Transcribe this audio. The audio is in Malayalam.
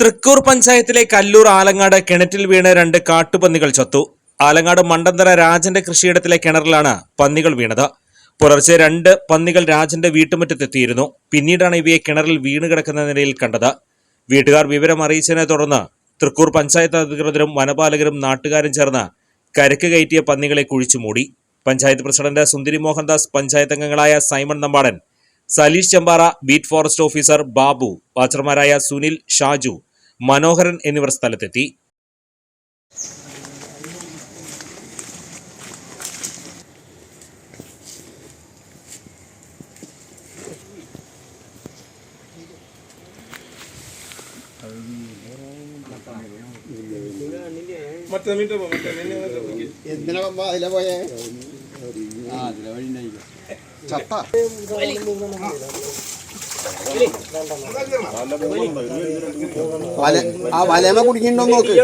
തൃക്കൂർ പഞ്ചായത്തിലെ കല്ലൂർ ആലങ്ങാട് കിണറ്റിൽ വീണ് രണ്ട് കാട്ടുപന്നികൾ ചത്തു. ആലങ്ങാട് മണ്ടന്തര രാജന്റെ കൃഷിയിടത്തിലെ കിണറിലാണ് പന്നികൾ വീണത്. പുലർച്ചെ രണ്ട് പന്നികൾ രാജന്റെ വീട്ടുമുറ്റത്തെത്തിയിരുന്നു. പിന്നീടാണ് ഇവയെ കിണറിൽ വീണ് കിടക്കുന്ന നിലയിൽ കണ്ടത്. വീട്ടുകാർ വിവരം അറിയിച്ചതിനെ തുടർന്ന് തൃക്കൂർ പഞ്ചായത്ത് അധികൃതരും വനപാലകരും നാട്ടുകാരും ചേർന്ന് കരക്ക് കയറ്റിയ പന്നികളെ കുഴിച്ചു മൂടി. പഞ്ചായത്ത് പ്രസിഡന്റ് സുന്ദരി മോഹൻദാസ് പഞ്ചായത്ത് അംഗങ്ങളായ Simon Nampadan Saleesh Chembara beat forest officer Babu വാച്ചർമാരായ Sunil Shaju Manoharan എന്നിവർ സ്ഥലത്തെത്തി. എന്തിനാ പോയേ ചത്ത. വല ആ വലമ കുടിക്കണ്ടോ നോക്ക്.